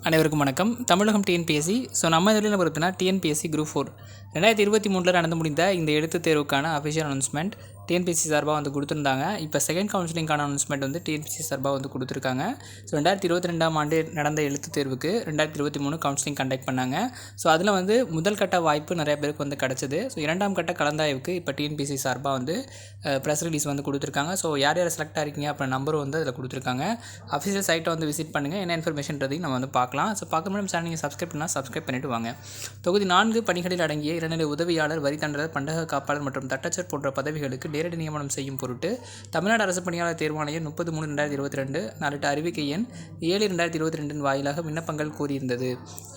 அனைவருக்கும் வணக்கம். தமிழகம் TNPSC so நம்ம இதில் பார்த்தீங்கன்னா டிஎன்பிஎஸ்சி குரூப் ஃபோர் ரெண்டாயிரத்தி இருபத்தி மூணில் நடந்து முடிந்த இந்த எழுத்துத் தேர்வுக்கான அஃபிஷியல் அனௌன்ஸ்மெண்ட் டிஎன்பிஎஸ்சி சார்பாக வந்து கொடுத்துருந்தாங்க. இப்போ செகண்ட் கவுன்சிலிங்கான அனௌன்ஸ்மெண்ட் வந்து டிஎன்பிசி சார்பாக வந்து கொடுத்துருக்காங்க. ஸோ ரெண்டாயிரத்தி இருபத்தி ரெண்டாம் ஆண்டு நடந்த எழுத்து தேர்வுக்கு ரெண்டாயிரத்தி இருபத்தி மூணு கவுன்சிலிங் கண்டக்ட் பண்ணாங்க. ஸோ அதில் வந்து முதல் கட்ட வாய்ப்பு நிறைய பேருக்கு வந்து கிடச்சிது. ஸோ இரண்டாம் கட்ட கலந்தாய்வுக்கு இப்போ டிஎன்பிசி சார்பாக வந்து ப்ரெஸ் ரிலீஸ் வந்து கொடுத்துருக்காங்க. ஸோ யார் யார் செலக்ட் ஆகிருக்கீங்க அப்புறம் நம்பரும் வந்து அதில் கொடுத்துருக்காங்க. அஃபிஷியல் சைட்டை வந்து விசிட் பண்ணுங்கள் என்ன இன்ஃபர்மேஷன்றதையும் நம்ம வந்து பார்க்கலாம். ஸோ பார்க்க முடியும் சேனல் நீங்கள் சப்ஸ்கிரைப் பண்ணால் சப்ஸ்கிரைப் பண்ணிவிடுவாங்க தொகுதி நான்கு பணிகளில் அடங்கிய இளநிலை உதவியாளர் வரி தண்டர் பண்டக காப்பாளர் மற்றும் தட்டச்சர் போன்ற பதவிகளுக்கு நேரடி நியமனம் செய்யும் பொருட்டு தமிழ்நாடு அரசு பணியாளர் தேர்வாணையம் முப்பது மூணு ரெண்டாயிரத்தி இருபத்தி ரெண்டு நாளிட்ட அறிவிக்கை எண் ஏழு ரெண்டாயிரத்தி இருபத்தி ரெண்டின் வாயிலாக விண்ணப்பங்கள் கூறியிருந்தது.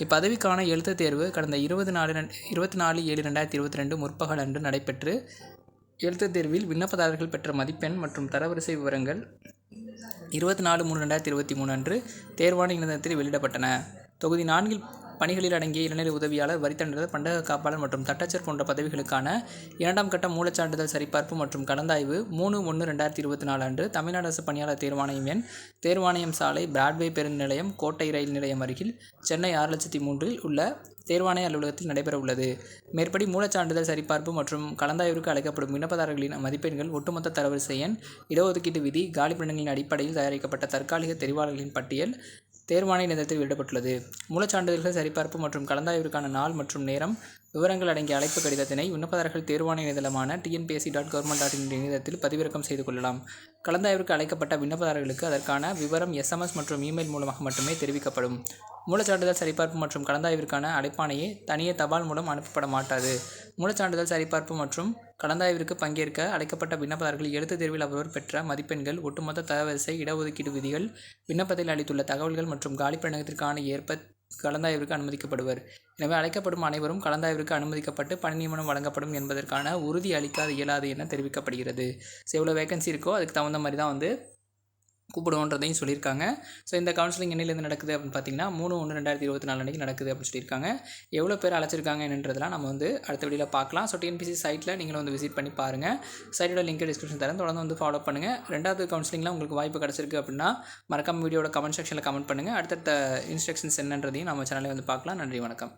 இப்பதவிக்கான எழுத்துத் தேர்வு கடந்த இருபது நாலு இருபத்தி நாலு ஏழு ரெண்டாயிரத்தி இருபத்தி ரெண்டு முற்பகல் அன்று நடைபெற்று எழுத்துத் தேர்வில் விண்ணப்பதாரர்கள் பெற்ற மதிப்பெண் மற்றும் தரவரிசை விவரங்கள் இருபத்தி நாலு மூணு ரெண்டாயிரத்தி இருபத்தி மூணு அன்று தேர்வான இணையதளத்தில் வெளியிடப்பட்டன. தொகுதி நான்கில் பணிகளில் அடங்கிய இளநிலை உதவியாளர் வரித்தண்டர் பண்டக காப்பாளர் மற்றும் தட்டச்சர் போன்ற பதவிகளுக்கான இரண்டாம் கட்ட மூலச்சான்றிதழ் சரிபார்ப்பு மற்றும் கலந்தாய்வு மூணு ஒன்று ரெண்டாயிரத்தி இருபத்தி நாலு அன்று தமிழ்நாடு அரசு பணியாளர் தேர்வாணையம் எண் தேர்வாணையம் சாலை பிராட்வே பேருந்து நிலையம் கோட்டை ரயில் நிலையம் அருகில் சென்னை ஆறு லட்சத்தி மூன்றில் உள்ள தேர்வாணைய அலுவலகத்தில் நடைபெற உள்ளது. மேற்படி மூலச்சான்றிதழ் சரிபார்ப்பு மற்றும் கலந்தாய்விற்கு அழைக்கப்படும் விண்ணப்பதாரர்களின் மதிப்பெண்கள் ஒட்டுமொத்த தரவரிசை எண் இடஒதுக்கீட்டு விதி காலிப்பிடங்களின் அடிப்படையில் தயாரிக்கப்பட்ட தற்காலிக தெரிவாளர்களின் பட்டியல் தேர்வாணைய நிலையத்தில் வெளியிடப்பட்டுள்ளது. மூலச்சான்றிதழ்கள் சரிபார்ப்பு மற்றும் கலந்தாய்விற்கான நாள் மற்றும் நேரம் விவரங்கள் அடங்கிய அழைப்பு கடிதத்தினை விண்ணப்பதாரர்கள் தேர்வாணைய இணையதளமான TNPSC dot government dot in இணையதளத்தில் பதிவிறக்கம் செய்து கொள்ளலாம். கலந்தாய்விற்கு அழைக்கப்பட்ட விண்ணப்பதாரர்களுக்கு அதற்கான விவரம் எஸ்எம்எஸ் மற்றும் இமெயில் மூலமாக மட்டுமே தெரிவிக்கப்படும். மூலச்சான்றிதழ் சரிபார்ப்பு மற்றும் கலந்தாய்விற்கான அழைப்பாணையை தனியே தபால் மூலம் அனுப்பப்பட மாட்டாது. மூலச்சான்றிதழ் சரிபார்ப்பு மற்றும் கலந்தாய்விற்கு பங்கேற்க அழைக்கப்பட்ட விண்ணப்பதாரர்கள் எழுத்துத் தேர்வில் அவரவர் பெற்ற மதிப்பெண்கள் ஒட்டுமொத்த தரவரிசை இடஒதுக்கீடு விதிகள் விண்ணப்பத்தில் அளித்துள்ள தகவல்கள் மற்றும் காலிப்பணியிடத்திற்கான ஏற்ப கலந்தாய்விற்கு அனுமதிக்கப்படுவர். எனவே அழைக்கப்படும் அனைவரும் கலந்தாய்விற்கு அனுமதிக்கப்பட்டு பணி நியமனம் வழங்கப்படும் என்பதற்கான உறுதி அளிக்காது இயலாது என தெரிவிக்கப்படுகிறது. ஸோ எவ்வளோ வேகன்சி இருக்கோ அதுக்கு தகுந்த மாதிரி தான் வந்து கூப்பிடுவோன்றதையும் சொல்லியிருக்காங்க. ஸோ இந்த கவுன்சிலிங் என்னிலேருந்து நடக்குது அப்படின்னு பார்த்தீங்கன்னா மூணு ஒன்று ரெண்டாயிரத்தி இருபத்தி நாலு அன்றைக்கி நடக்குது அப்படின்னு சொல்லியிருக்காங்க. எவ்வளோ பேர் அழைச்சிருக்காங்க என்னன்றதெல்லாம் நம்ம வந்து அடுத்த வீடியோவில் பார்க்கலாம். ஸோ டிஎன்பிசி சைட்டில் நீங்களும் வந்து விசிட் பண்ணி பாருங்கள் சைட்டோட லிங்க் டிஸ்கிரிப்ஷன் தரேன். தொடர்ந்து வந்து ஃபாலோ பண்ணுங்கள் ரெண்டாவது கவுன்சிலிங்லாம் உங்களுக்கு வாய்ப்பு கிடச்சிருக்கு அப்படின்னா மறக்காம வீடியோட கமெண்ட் செக்ஷனில் கமெண்ட் பண்ணுங்கள் அடுத்தடுத்த இன்ஸ்ட்ரக்ஷன்ஸ் என்னன்றதையும் நம்ம சேனலில் வந்து பார்க்கலாம். நன்றி வணக்கம்.